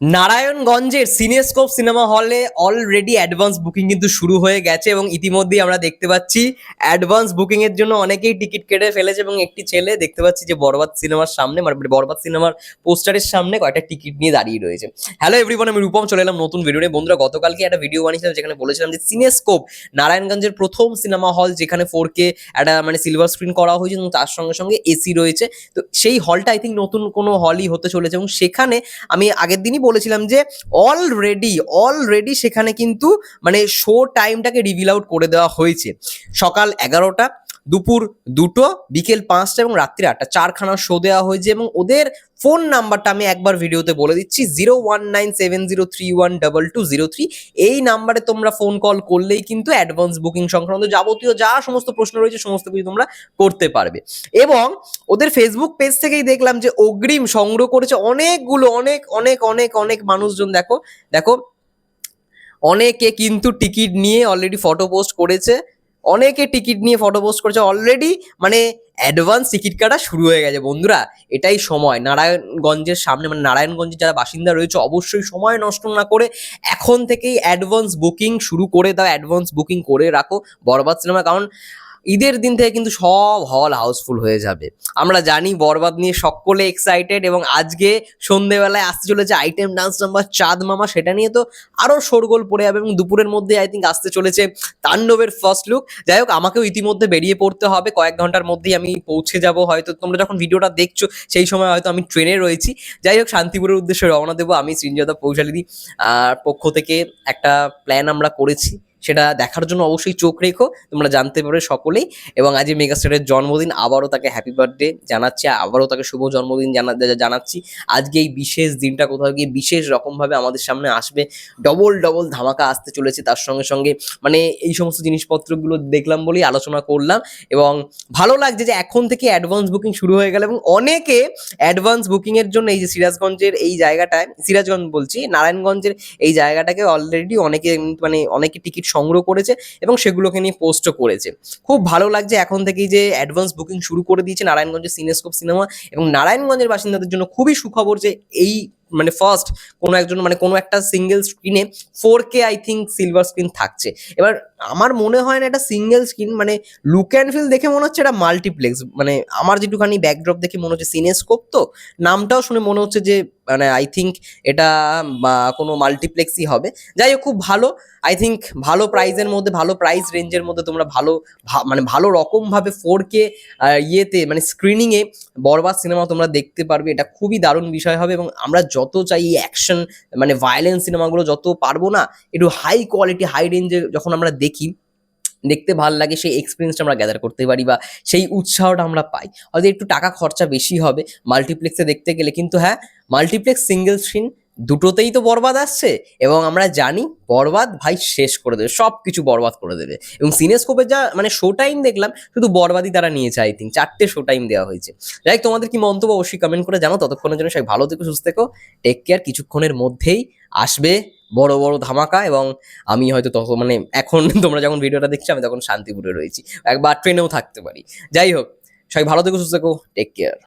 নারায়ণগঞ্জের Cinescope cinema হলে already advance booking কিন্তু শুরু হয়ে গেছে এবং ইতিমধ্যেই আমরা দেখতে পাচ্ছি অ্যাডভান্স বুকিং এর জন্য অনেকেই টিকিট কেটে ফেলেছে এবং একটি ছেলে দেখতে পাচ্ছি যে বরবাদ সিনেমার সামনে মানে বরবাদ সিনেমার পোস্টারের সামনে কয়েকটা টিকিট নিয়ে দাঁড়িয়ে রয়েছে। হ্যালো এভরিওয়ান আমি রূপম, চলে এলাম নতুন ভিডিও নিয়ে। বন্ধুরা, গতকালকে একটা ভিডিও বানিয়েছিলাম যেখানে বলেছিলাম যে সিনেস্কোপ নারায়ণগঞ্জের প্রথম সিনেমা হল যেখানে ফোর কে একটা মানে সিলভার স্ক্রিন করা হয়েছে এবং তার সঙ্গে সঙ্গে এসি রয়েছে। তো সেই হলটা আই থিঙ্ক নতুন কোনো হলই হতে চলেছে এবং সেখানে আমি আগের দিনই বলেছিলাম যে অলরেডি অলরেডি সেখানে কিন্তু মানে শো টাইমটাকে রিভিল আউট করে দেওয়া হয়েছে। সকাল এগারোটা দুপুর দুটো, বিকেল পাঁচটা এবং রাত্রি আটটা। চারখানা শো দেওয়া হয়েছে এবং ওদের ফোন নাম্বারটা আমি একবার ভিডিওতে বলে দিচ্ছি zero one nine seven zero three one double two zero three এই নাম্বারে তোমরা ফোন কল করলেই কিন্তু অ্যাডভান্স বুকিং সংক্রান্ত যাবতীয় যা সমস্ত প্রশ্ন রয়েছে, সমস্ত কিছু তোমরা করতে পারবে। এবং ওদের ফেসবুক পেজ থেকেই দেখলাম যে অগ্রিম সংগ্রহ করেছে অনেকগুলো, অনেক অনেক অনেক অনেক মানুষজন। দেখো দেখো, অনেকে কিন্তু টিকিট নিয়ে অলরেডি ফটো পোস্ট করেছে। অনেকে টিকিট নিয়ে ফটো পোস্ট করেছে অলরেডি মানে অ্যাডভান্স টিকিট কাটা শুরু হয়ে গেছে। বন্ধুরা, এটাই সময়। নারায়ণগঞ্জের সামনে মানে নারায়ণগঞ্জের যারা বাসিন্দা রয়েছে, অবশ্যই সময় নষ্ট না করে এখন থেকেই অ্যাডভান্স বুকিং শুরু করে দাও। অ্যাডভান্স বুকিং করে রাখো। বরবাদ সিনেমা কারণ ঈদের দিন থেকে কিন্তু সব হল হাউসফুল হয়ে যাবে। আমরা জানি বরবাদ নিয়ে সকলে এক্সাইটেড এবং আজকে সন্ধেবেলায় আসতে চলেছে আইটেম ডান্স নাম্বার চাঁদ মামা। সেটা নিয়ে তো আরও শোরগোল পড়ে যাবে এবং দুপুরের মধ্যে আই থিঙ্ক আসতে চলেছে তাণ্ডবের ফার্স্ট লুক যাই হোক, আমাকেও ইতিমধ্যে বেরিয়ে পড়তে হবে। কয়েক ঘণ্টার মধ্যেই আমি পৌঁছে যাব। হয়তো তোমরা যখন ভিডিওটা দেখছ, সেই সময় হয়তো আমি ট্রেনে রয়েছি। যাই হোক, শান্তিপুরের উদ্দেশ্যে রওনা দেবো। আমি সৃঞ্জতা পৌঁছালিদি আর পক্ষ থেকে একটা প্ল্যান আমরা করেছি। সেটা দেখার জন্য অবশ্যই চোখ রেখো, তোমরা জানতে পারবে সকলেই। এবং আজ মেগাস্টারের জন্মদিন, আবারও তাকে হ্যাপি বার্থডে জানাচ্ছি, আবারও তাকে শুভ জন্মদিন জানা জানাচ্ছি। আজকে এই বিশেষ দিনটা কোথাও গিয়ে বিশেষ রকমভাবে আমাদের সামনে আসবে। ডবল ডবল ধামাকা আসতে চলেছে তার সঙ্গে সঙ্গে। মানে এই সমস্ত জিনিসপত্রগুলো দেখলাম বলেই আলোচনা করলাম এবং ভালো লাগছে যে এখন থেকে অ্যাডভান্স বুকিং শুরু হয়ে গেল এবং অনেকে অ্যাডভান্স বুকিংয়ের জন্য এই যে সিরাজগঞ্জের এই জায়গাটায়, সিরাজগঞ্জ বলছি, নারায়ণগঞ্জের এই জায়গাটাকে অলরেডি অনেকে মানে অনেকে টিকিট সংগ্রহ করেছে এবং সেগুলোকে নিয়ে পোস্টও করেছে। খুব ভালো লাগছে এখন থেকেই যে অ্যাডভান্স বুকিং শুরু করে দিয়েছে নারায়ণগঞ্জের সিনেস্কোপ সিনেমা এবং নারায়ণগঞ্জের বাসিন্দাদের জন্য খুবই সুখবর যে এই মানে ফার্স্ট কোনো একজন মানে কোনো একটা সিঙ্গেল স্ক্রিনে four K I think silver screen থাকছে। এবার আমার মনে হয় না এটা সিঙ্গেল স্ক্রিন মানে লুক অ্যান্ড ফিল দেখে মনে হচ্ছে এটা মাল্টিপ্লেক্স মানে আমার যেটুখানি ব্যাকড্রপ দেখে মনে হচ্ছে সিনেস্কোপ তো, নামটাও শুনে মনে হচ্ছে যে মানে আই থিঙ্ক এটা কোনো মাল্টিপ্লেক্সই হবে। যাই হোক, খুব ভালো। আই থিঙ্ক ভালো প্রাইজের মধ্যে, ভালো প্রাইস রেঞ্জের মধ্যে তোমরা ভালো মানে ভালো রকমভাবে ফোর কে ইয়েতে মানে স্ক্রিনিংয়ে বরবাদ সিনেমা তোমরা দেখতে পারবে। এটা খুবই দারুণ বিষয় হবে এবং আমরা যত চাই অ্যাকশন মানে ভায়োলেন্স সিনেমাগুলো যত পারব না, একটু হাই কোয়ালিটি হাই রেঞ্জে যখন আমরা দেখি, দেখতে ভালো লাগে সেই এক্সপিরিয়েন্সটা আমরা গ্যাদার করতে পারি বা সেই উৎসাহটা আমরা পাই। হয়তো একটু টাকা খরচা বেশি হবে মাল্টিপ্লেক্সে দেখতে গেলে, কিন্তু হ্যাঁ মাল্টিপ্লেক্স সিঙ্গেল স্ক্রিন দুটোতেই তো বরবাদ আসছে এবং আমরা জানি বরবাদ ভাই শেষ করে দেবে সব কিছু বরবাদ করে দেবে। এবং সিনেস্কোপের যা মানে শো টাইম দেখলাম, শুধু বরবাদই তারা নিয়েছে আই থিঙ্ক চারটে শো টাইম দেওয়া হয়েছে। যাই তোমাদের কি মন্তব্য অবশ্যই কমেন্ট করে জানো ততক্ষণের জন্য সবাই ভালো থেকো, সুস্থ থেকো। টেক কেয়ার কিছুক্ষণের মধ্যেই আসবে বড় বড় ধামাকা এবং আমি হয়তো তখন মানে এখন তোমরা যখন ভিডিওটা দেখছ, আমি তখন শান্তিপুরে রয়েছি। একবার ট্রেনেও থাকতে পারি। যাই হোক, সবাই ভালো থেকো, সুস্থ থেকো। Take care